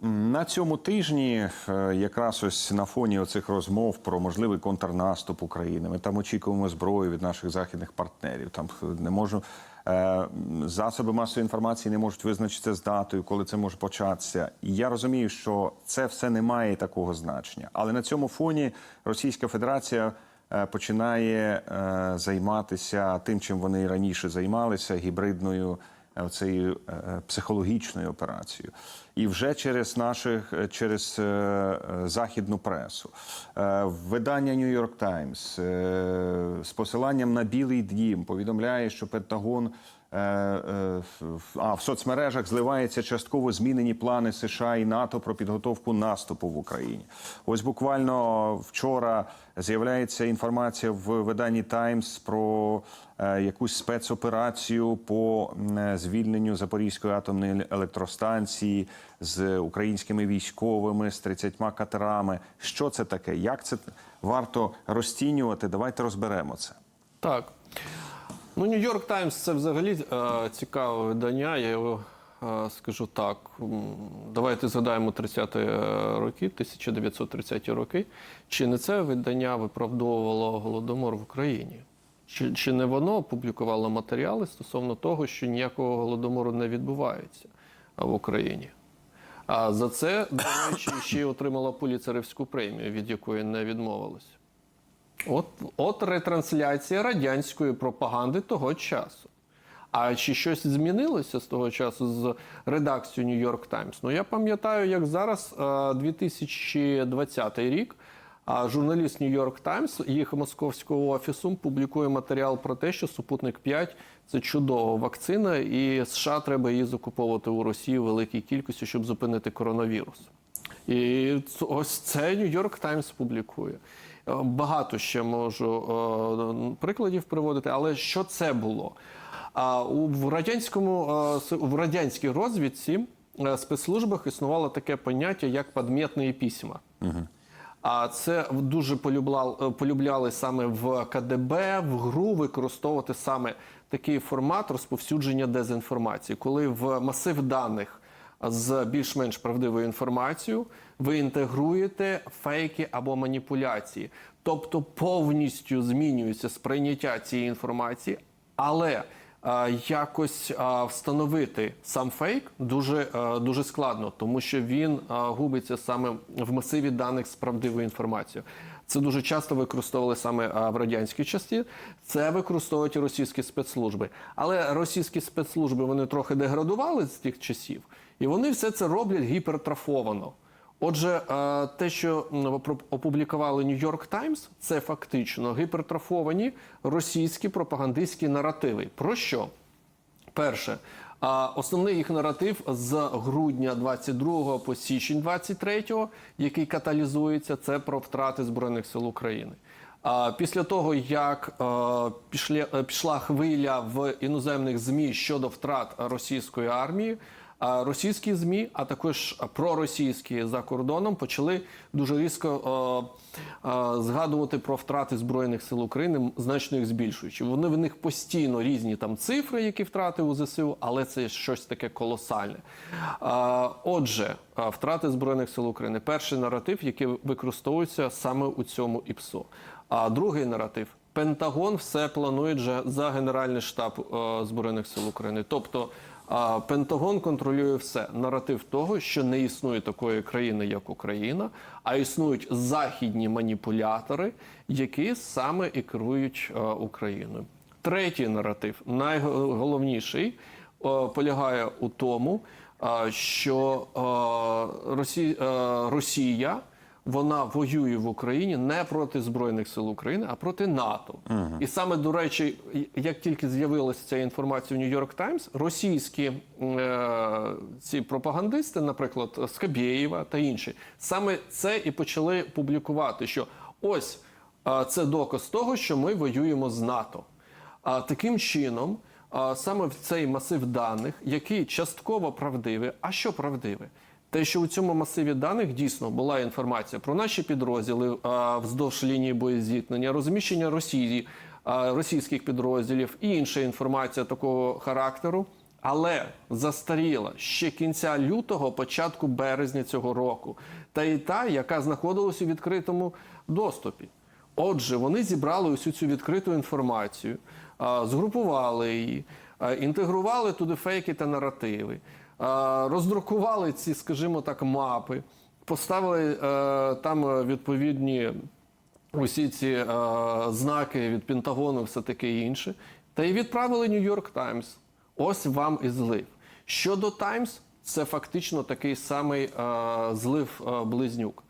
На цьому тижні, е, якраз ось на фоні оцих розмов про можливий контрнаступ України, ми там очікуємо зброю від наших західних партнерів. Там е, не можу е, засоби масової інформації не можуть визначитися з датою, коли це може початися. Я розумію, що це все не має такого значення. Але на цьому фоні Російська Федерація починає е, займатися тим, чим вони раніше займалися гібридною цією е, психологічною операцією. І вже через наших е, через е, е, західну пресу, Е, видання New York Times е, з посиланням на Білий Дім повідомляє, що Пентагон. Е, е, А в соцмережах зливаються частково змінені плани США і НАТО про підготовку наступу в Україні. Ось буквально вчора з'являється інформація в виданні Times про е, якусь спецоперацію по звільненню Запорізької атомної електростанції з українськими військовими, з 30 катерами. Що це таке? Як це варто розцінювати? Давайте розберемо це. Так. Ну, Нью-Йорк Таймс це взагалі е, цікаве видання. Я його е, скажу так. Давайте згадаємо 30-ті роки, 1930-ті роки. Чи не це видання виправдовувало голодомор в Україні? Чи, чи не воно публікувало матеріали стосовно того, що ніякого голодомору не відбувається в Україні? А за це, до речі, ще й отримала Пуліцерівську премію, від якої не відмовилася. От, от ретрансляція радянської пропаганди того часу. А чи щось змінилося з того часу з редакцією York Times? Ну я пам'ятаю, як зараз е, 2020 рік. А журналіст York Times, їх московського офісу, публікує матеріал про те, що супутник 5 це чудова вакцина, і США треба її закуповувати у Росії в великій кількості, щоб зупинити коронавірус. І ось це York Times публікує. Е, Багато ще можу е, прикладів приводити, але що це було? А у радянському е, в радянській розвідці спецслужбах існувало таке поняття як подмітні письма. А це дуже полюбляли, полюбляли саме в КДБ, в ГРУ використовувати саме такий формат розповсюдження дезінформації, коли в масив даних з більш-менш правдивою інформацією ви інтегруєте фейки або маніпуляції, тобто повністю змінюється сприйняття цієї інформації, але якось е, встановити сам фейк дуже, е, дуже складно, тому що він е, губиться саме в масиві даних з правдивою інформацією. Це дуже часто використовували саме е, в радянській часті. Це використовують російські спецслужби. Але російські спецслужби вони трохи деградували з тих часів, і вони все це роблять гіпертрафовано. Отже, е, те, що опублікували York Times, це фактично гіпертрофовані російські пропагандистські наративи. Про що? Перше, основний їх наратив з грудня 22 по січень 23, який каталізується, це про втрати збройних сил України. А після того, як е, е, пішла хвиля в іноземних змі щодо втрат російської армії, російські змі, а також проросійські за кордоном, почали дуже різко е, е, згадувати про втрати збройних сил України, значно їх збільшуючи. Вони в них постійно різні там цифри, які втрати у ЗСУ, але це щось таке колосальне. Отже, е, втрати збройних сил України перший наратив, який використовується саме у цьому ІПСО. А другий наратив. Пентагон все планує за Генеральний штаб е, Збройних сил України. Тобто а Пентагон контролює все. Наратив того, що не існує такої країни, як Україна, а існують західні маніпулятори, які саме і керують е, Україною. Третій наратив, найголовніший, е, полягає у тому, е, що Росі- Росія вона воює в Україні не проти збройних сил України, а проти НАТО. І саме до речі, як тільки з'явилася ця інформація в York Times, російські е, ці пропагандисти, наприклад, Скабєєва та інші, саме це і почали публікувати, що ось е, це доказ того, що ми воюємо з НАТО. А таким чином, саме в цей масив даних, який частково правдивий, а що правдиве? Те, що у цьому масиві даних дійсно була інформація про наші підрозділи а, вздовж лінії боєзіткнення, розміщення Росії, а, російських підрозділів і інша інформація такого характеру. але застаріла ще кінця лютого, початку березня цього року, та і та, яка знаходилась у відкритому доступі. Отже, вони зібрали усю цю відкриту інформацію, а, згрупували її, а, інтегрували туди фейки та наративи, роздрукували ці, скажімо так, мапи, поставили е, там е, відповідні усі ці е, знаки від Пентагону, все таке інше, та й відправили Нью-Йорк Таймс. Ось вам і злив. Щодо Таймс, це фактично такий самий злив близнюк.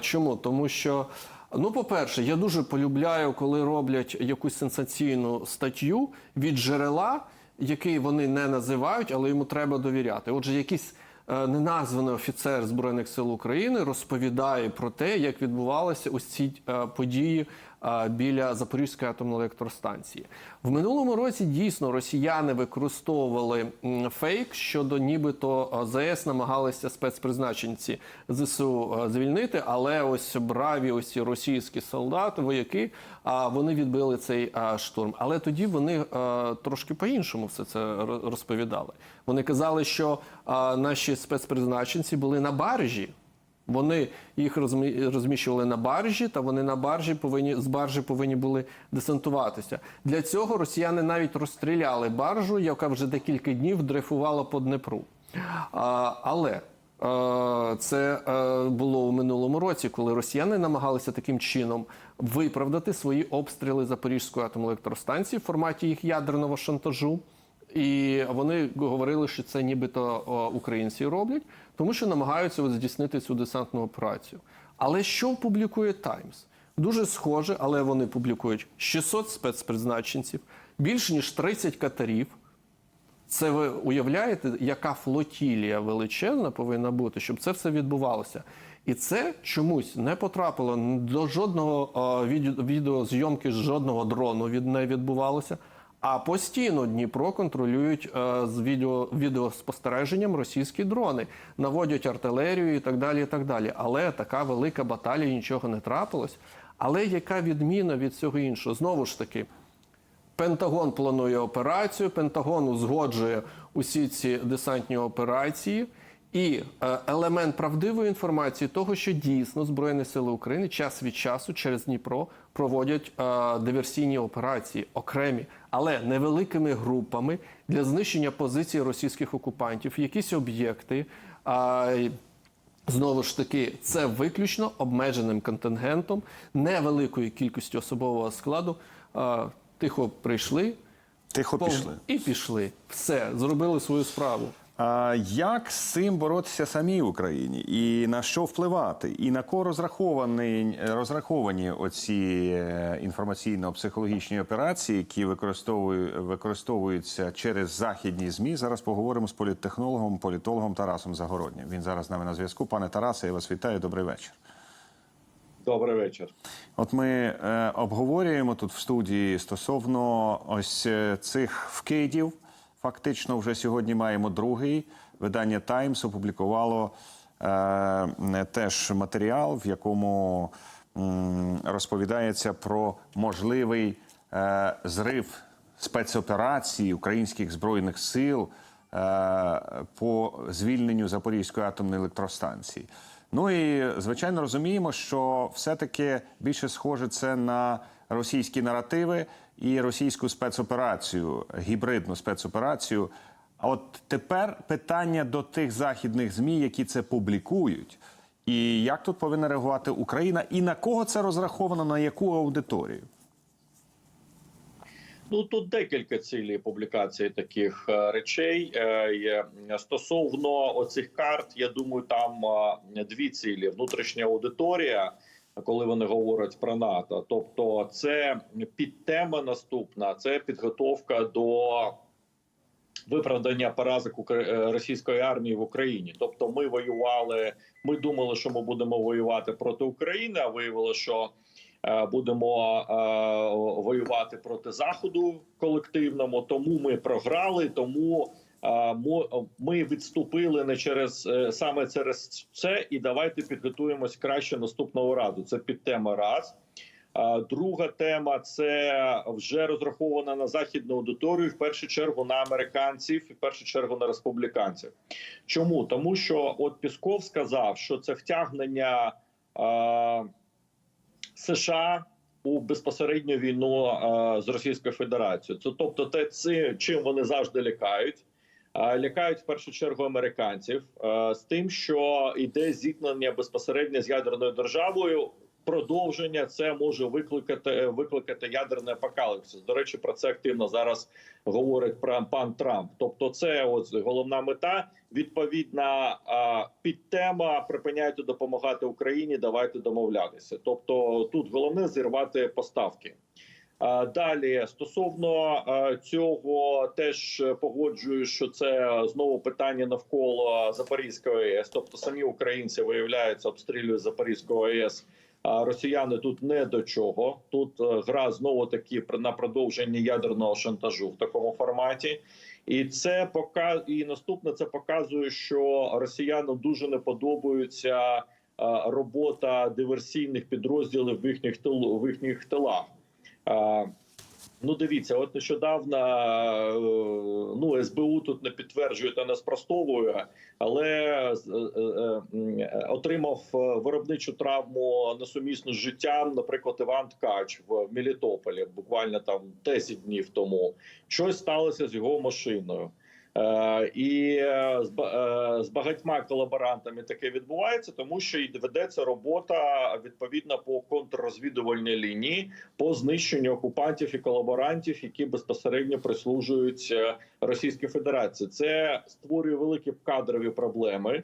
Чому? Тому що, ну, по-перше, я дуже полюбляю, коли роблять якусь сенсаційну статтю від джерела, який вони не називають, але йому треба довіряти. Отже, якийсь е, неназваний офіцер Збройних сил України розповідає про те, як відбувалися ось ці е, події біля Запорізької атомної електростанції. В минулому році дійсно росіяни використовували фейк щодо нібито ЗС намагалися спецпризначенці ЗСУ е, звільнити, але ось браві ось російські солдати, вояки, вони відбили цей штурм. Але тоді вони е, трошки по-іншому все це ро- розповідали. Вони казали, що наші спецпризначенці були на баржі. Вони їх розмі- розміщували на баржі, та вони на баржі повинні з баржі повинні були десантуватися. Для цього росіяни навіть розстріляли баржу, яка вже декілька днів дрейфувала по Днепру. А, але е, це е, було у минулому році, коли росіяни намагалися таким чином виправдати свої обстріли Запорізької атомної електростанції в форматі їх ядерного шантажу. І вони говорили, що це нібито українці роблять, тому що намагаються от здійснити цю десантну операцію. Але що публікує Таймс? Дуже схоже, але вони публікують 600 спецпризначенців, більш ніж 30 катерів. Це ви уявляєте, яка флотілія величезна повинна бути, щоб це все відбувалося. І це чомусь не потрапило до жодного відеозйомки жодного дрону від не відбувалося. А постійно Дніпро контролюють е, з відео, відеоспостереженням російські дрони, наводять артилерію і так далі. і так далі. Але така велика баталія нічого не трапилось. Але яка відміна від цього іншого? Знову ж таки, Пентагон планує операцію, Пентагон узгоджує усі ці десантні операції. І е, елемент правдивої інформації того, що дійсно Збройні сили України час від часу через Дніпро проводять е, диверсійні операції окремі, але невеликими групами для знищення позицій російських окупантів, якісь об'єкти. е, Знову ж таки, це виключно обмеженим контингентом, невеликою кількістю особового складу. А, Тихо прийшли Тихо пішли. і пішли. Все, зробили свою справу. А як з цим боротися самій Україні? І на що впливати? І на кого розраховані, розраховані оці е, інформаційно-психологічні операції, які використовують, використовуються через західні ЗМІ? Зараз поговоримо з політтехнологом, політологом Тарасом Загороднім. Він зараз з нами на зв'язку. Пане Тарасе, я вас вітаю. Добрий вечір. Добрий вечір. От ми е, обговорюємо тут в студії стосовно ось е, цих вкидів. Фактично, вже сьогодні маємо другий. Видання Таймс опублікувало е, теж матеріал, в якому м, розповідається про можливий е, зрив спецоперації українських збройних сил е, по звільненню Запорізької атомної електростанції. Ну і звичайно розуміємо, що все-таки більше схоже це на російські наративи і російську спецоперацію, гібридну спецоперацію. А от тепер питання до тих західних змі, які це публікують, і як тут повинна реагувати Україна, і на кого це розраховано, на яку аудиторію? Ну тут декілька цілей публікації таких е, речей. Е. Стосовно оцих карт, я думаю, там е, дві цілі: внутрішня аудиторія, коли вони говорять про НАТО. Тобто, це підтема наступна, це підготовка до виправдання поразок е, російської армії в Україні. Тобто, ми воювали. Ми думали, що ми будемо воювати проти України, а виявилося, що е, будемо е, воювати проти заходу колективному. Тому ми програли. Тому ми відступили не через е, саме через це, і давайте підготуємось краще наступного разу. Це підтема раз. Друга тема це вже розрахована на західну аудиторію, в першу чергу на американців, в першу чергу на республіканців. Чому тому, що от Пісков сказав, що це втягнення е, США у безпосередню війну е, з Російською Федерацією. Це тобто, те, чим вони завжди лякають. Е, Лякають в першу чергу американців е, з тим, що йде зіткнення безпосередньо з ядерною державою. Продовження це може викликати викликати ядерний апокаліпсис. До речі, про це активно зараз говорить пан Трамп. Тобто, це от головна мета. Відповідна підтема припиняйте допомагати Україні. Давайте домовлятися. Тобто, тут головне зірвати поставки. Далі стосовно цього, теж погоджую, що це знову питання навколо Запорізької АЕС. Тобто, самі українці виявляються, обстрілюють Запорізького АЕС. А росіяни тут не до чого. Тут е, гра знову таки на продовження ядерного шантажу в такому форматі. І це пока і наступне це показує, що росіянам дуже не подобається робота диверсійних підрозділів в їхніх тил в їхніх тилах. Ну, дивіться, от нещодавно е, ну СБУ тут не підтверджує та не спростовує, але е, е, отримав виробничу травму несумісну з життям. Наприклад, Іван Ткач в Мелітополі, буквально там 10 днів тому. Щось сталося з його машиною. Е, і е, е, з багатьма колаборантами таке відбувається, тому що і ведеться робота відповідно по контррозвідувальній лінії по знищенню окупантів і колаборантів, які безпосередньо прислужують Російській Федерації. Це створює великі кадрові проблеми.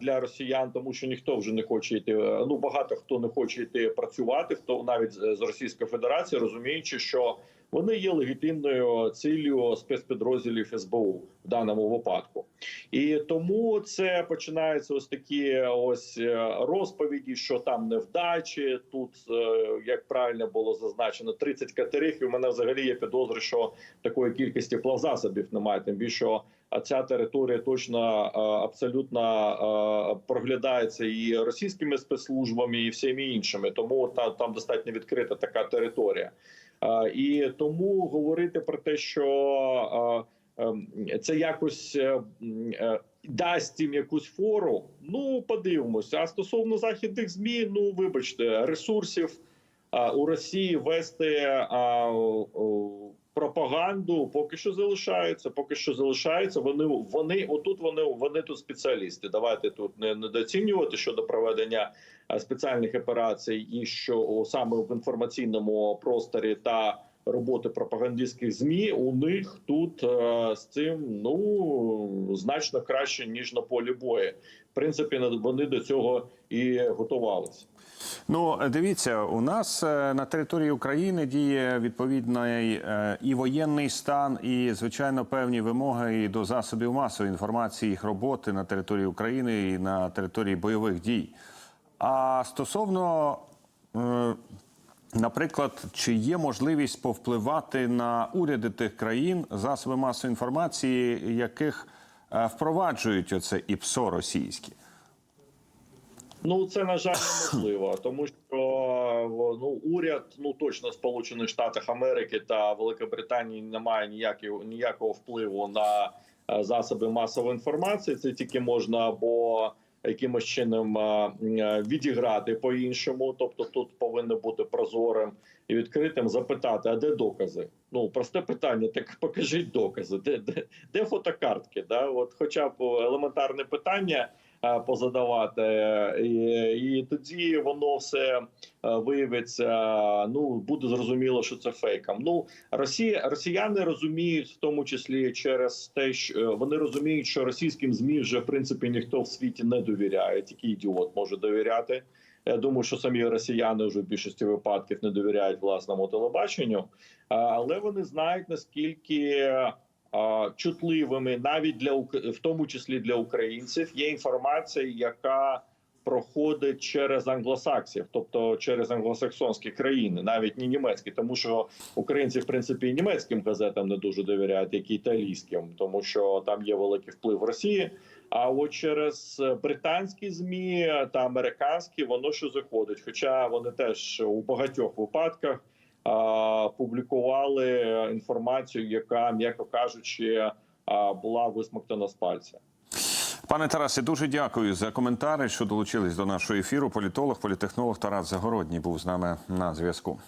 Для росіян, тому що ніхто вже не хоче йти. Ну багато хто не хоче йти працювати, хто навіть з Російської Федерації, розуміючи, що вони є легітимною ціллю спецпідрозділів СБУ в даному випадку, і тому це починаються ось такі ось е, розповіді, що там невдачі. Тут е, як правильно було зазначено, 30 катерів. І в мене взагалі є підозри, що такої кількості плавзасобів немає. Тим більше ця територія точно абсолютно проглядається і російськими спецслужбами, і всіми іншими. Тому та там достатньо відкрита така територія. І тому говорити про те, що ем, це якось е, е, дасть їм якусь фору. Ну подивимося. А стосовно західних змі, ну вибачте, ресурсів у Росії вести а, пропаганду поки що залишаються. Поки що залишаються. Вони вони отут. Вони вони тут спеціалісти. Давайте тут не недооцінювати щодо проведення спеціальних операцій, і що саме в інформаційному просторі та роботи пропагандистських змі у них тут е, з цим ну значно краще ніж на полі бою. В принципі, вони до цього і готувалися. Ну, дивіться, у нас е, на території України діє відповідний е, і воєнний стан, і звичайно певні вимоги і до засобів масової інформації їх роботи на території України і на території бойових дій. А стосовно, е, наприклад, чи є можливість повпливати на уряди тих країн засоби масової інформації, яких впроваджують оце ІПСО російське? Ну це на жаль неможливо, тому що ну уряд, ну точно Сполучених Штатів Америки та Великобританії немає ніякого ніякого впливу на е, засоби масової інформації. Це тільки можна або якимось чином е, е, відіграти по іншому. Тобто, тут повинно бути прозорим і відкритим. Запитати, а де докази? Ну просте питання. Так покажіть докази, де де, де фотокартки? Да, от, хоча б елементарне питання позадавати, е, і, і тоді воно все е, виявиться. Ну буде зрозуміло, що це фейком. Ну Росія, росіяни розуміють, в тому числі через те, що е, вони розуміють, що російським змі вже в принципі ніхто в світі не довіряє. Тільки ідіот може довіряти. Я думаю, що самі росіяни вже в більшості випадків не довіряють власному телебаченню, але вони знають наскільки чутливими навіть для в тому числі для українців є інформація, яка проходить через англосаксів, тобто через англосаксонські країни, навіть не німецькі, тому що українці в принципі і німецьким газетам не дуже довіряють, як і італійським, тому що там є великий вплив Росії А от через британські змі та американські воно що заходить. Хоча вони теж у багатьох випадках публікували інформацію, яка, м'яко кажучи, була висмоктана з пальця. Пане Тарасе, дуже дякую за коментари, що долучились до нашого ефіру. Політолог, політехнолог Тарас Загородній був з нами на зв'язку.